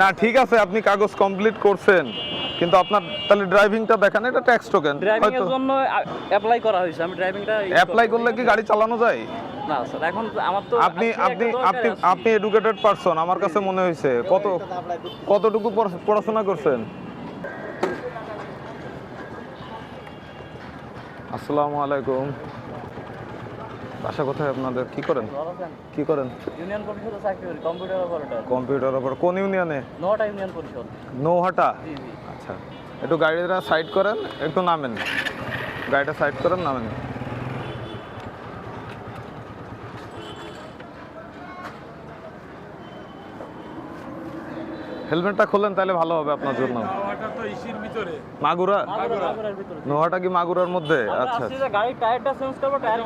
না ঠিক আছে আপনি কাগজ কমপ্লিট করছেন কিন্তু আপনার তাহলে ড্রাইভিংটা দেখান এটা ট্যাক্স টোকেন ড্রাইভিং এর জন্য অ্যাপ্লাই করা হয়েছে আমি ড্রাইভিংটা অ্যাপ্লাই করলে কি গাড়ি চালানো যায়? না স্যার এখন আমার তো আপনি আপনি আপনি আপনি এডুকেটেড পারসন আমার কাছে মনে হয়েছে কত কতটুকু পড়াশোনা করছেন? আসসালামু আলাইকুম। বাসা কোথায় আপনাদের? কি করেন? কি করেন? ইউনিয়ন পরিষদে চাকরি করি কম্পিউটার অপারেটর। কম্পিউটার ওপর কোন ইউনিয়নে? নটা ইউনিয়ন পরিষদ। নৌহাটা? জি জি। আচ্ছা। একটু গাড়িটা সাইড করেন একটু নামেন। গাড়িটা সাইড করেন নামেন। হেলমেটটা খুললেন তাহলে ভালো হবে আপনার জন্য। ইসির ভিতরে। মাগুরা? কি মাগুরার মধ্যে? আচ্ছা গাড়ির টায়ারটা চেঞ্জ করব টায়ার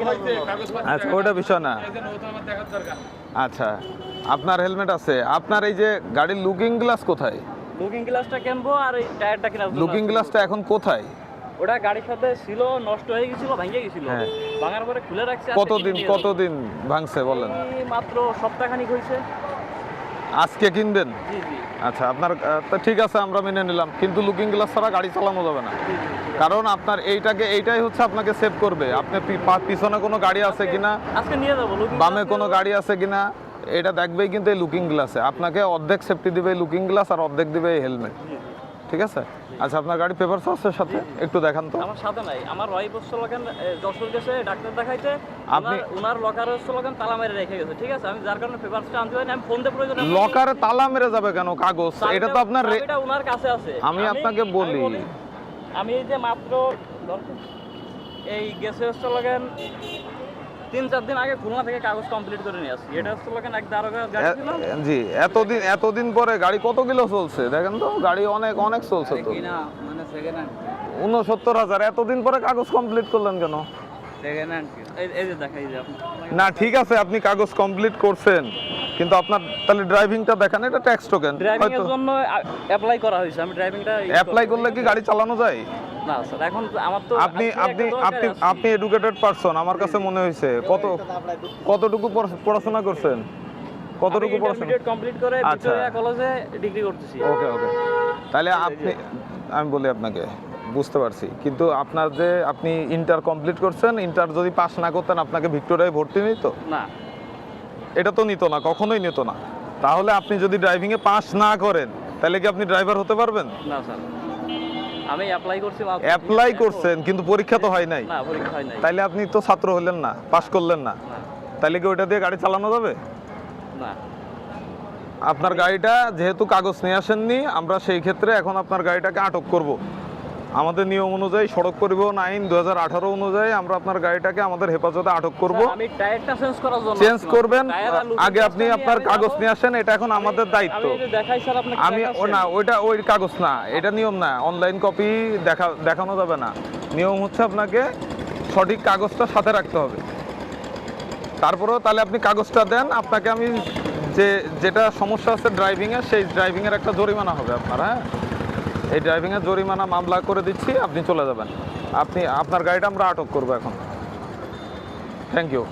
আচ্ছা বিষয় না। এই জন্য ও তো আমার দেখার দরকার। আচ্ছা আপনার হেলমেট আছে। আপনার এই যে গাড়ির লুকিং গ্লাস কোথায়? লুকিং গ্লাসটা কিনবো আর এই টায়ারটা লুকিং গ্লাসটা এখন কোথায়? ওটা গাড়ির সাথে ছিল নষ্ট হয়ে ভেঙে হ্যাঁ। ভাঙার পরে খুলে রাখছি কতদিন। কতদিন ভাঙছে বলেন? মাত্র সপ্তাহখানিক হয়েছে আজকে কিনবেন? আচ্ছা আপনার ঠিক আছে আমরা মেনে নিলাম। কিন্তু লুকিং গ্লাস ছাড়া গাড়ি চালানো যাবে না। কারণ আপনার এইটাকে এইটাই হচ্ছে আপনাকে সেভ করবে। আপনি পিছনে কোনো গাড়ি আছে কিনা? আজকে নিয়ে যাব বামে কোনো গাড়ি আছে কিনা? এটা দেখবেই কিন্তু এই লুকিং গ্লাসে আপনাকে অর্ধেক সেফটি দিবে লুকিং গ্লাস আর অর্ধেক দিবে এই হেলমেট ঠিক আছে? আচ্ছা আপনার গাড়ি পেপার আছে সাথে? একটু দেখান তো। আমার সাথে নাই। আমার ওয়াইফ হচ্ছে লগেন যশোর গেছে ডাক্তার দেখাইতে আপনি- ওনার- লকার হচ্ছে তালা মেরে রেখে গেছে ঠিক আছে? আমি যার কারণে পেপারসটা আনতে পারিনি আমি ফোন দিয়ে প্রয়োজন লকারে তালা মেরে যাবে কেন? কাগজ? এটা তো আপনার এটা ওনার কাছে আছে। আমি আপনাকে বলি। আমি যে মাত্র এই গেছে হচ্ছে লগেন তিন চার দিন আগে খুলনা থেকে কাগজ কমপ্লিট করে নিয়ে আসছি। এটা হচ্ছে লগেন এক দারোগা গাড়ি ছিল? জি এতদিন এতদিন পরে গাড়ি কত কিলো চলছে? দেখেন তো গাড়ি অনেক অনেক চলছে তো। কিনা মানে সেকেন্ড হ্যান্ড উনসত্তর হাজার। এতদিন পরে কাগজ কমপ্লিট করলেন কেন? না ঠিক আছে আপনি কাগজ কমপ্লিট করছেন কিন্তু আপনার তাহলে ড্রাইভিংটা দেখান এটা ট্যাক্স টোকেন ড্রাইভিং এর জন্য অ্যাপ্লাই করা হয়েছে আমি ড্রাইভিংটা অ্যাপ্লাই করলে কি গাড়ি চালানো যায়? না স্যার এখন আমার তো আপনি আপনি আপনি আপনি এডুকেটেড পারসন আমার কাছে মনে হয়েছে কত কতটুকু পড়াশোনা করছেন? কতটুকু পড়াশোনা? কমপ্লিট করে আচ্ছা। ভিক্টোরিয়া কলেজে ডিগ্রি করতেছি। ওকে ওকে তাহলে আপনি আমি বলি আপনাকে বুঝতে পারছি। কিন্তু আপনার যে আপনি ইন্টার কমপ্লিট করছেন ইন্টার যদি পাস না করতেন আপনাকে ভিক্টোরিয়ায় ভর্তি নিত? না। এটা তো নিত না কখনোই নিত না। তাহলে আপনি যদি ড্রাইভিংয়ে পাস না করেন তাহলে কি আপনি ড্রাইভার হতে পারবেন? না স্যার আমি অ্যাপ্লাই করছি অ্যাপ্লাই করছেন কিন্তু পরীক্ষা তো হয় নাই। না পরীক্ষা হয় নাই। তাইলে আপনি তো ছাত্র হলেন না পাস করলেন না। তাইলে কি ওইটা দিয়ে গাড়ি চালানো যাবে? না। আপনার গাড়িটা যেহেতু কাগজ নিয়ে আসেননি আমরা সেই ক্ষেত্রে এখন আপনার গাড়িটাকে আটক করব। আমাদের নিয়ম অনুযায়ী সড়ক পরিবহন আইন দু হাজার আঠারো অনুযায়ী আমরা আপনার গাড়িটাকে আমাদের হেফাজতে আটক করব। চেঞ্জ। করবেন আগে আপনি আপনার কাগজ নিয়ে আসেন এটা এখন আমাদের দায়িত্ব। আমি না ওইটা ওই কাগজ না এটা নিয়ম না অনলাইন কপি দেখা দেখানো যাবে না। নিয়ম হচ্ছে আপনাকে সঠিক কাগজটা সাথে রাখতে হবে। তারপরেও তাহলে আপনি কাগজটা দেন আপনাকে আমি যে যেটা সমস্যা আছে ড্রাইভিংয়ে সেই ড্রাইভিংয়ের একটা জরিমানা হবে আপনার হ্যাঁ? এই ড্রাইভিংয়ের জরিমানা মামলা করে দিচ্ছি, আপনি চলে যাবেন। আপনি, আপনার গাড়িটা আমরা আটক করব এখন। Thank you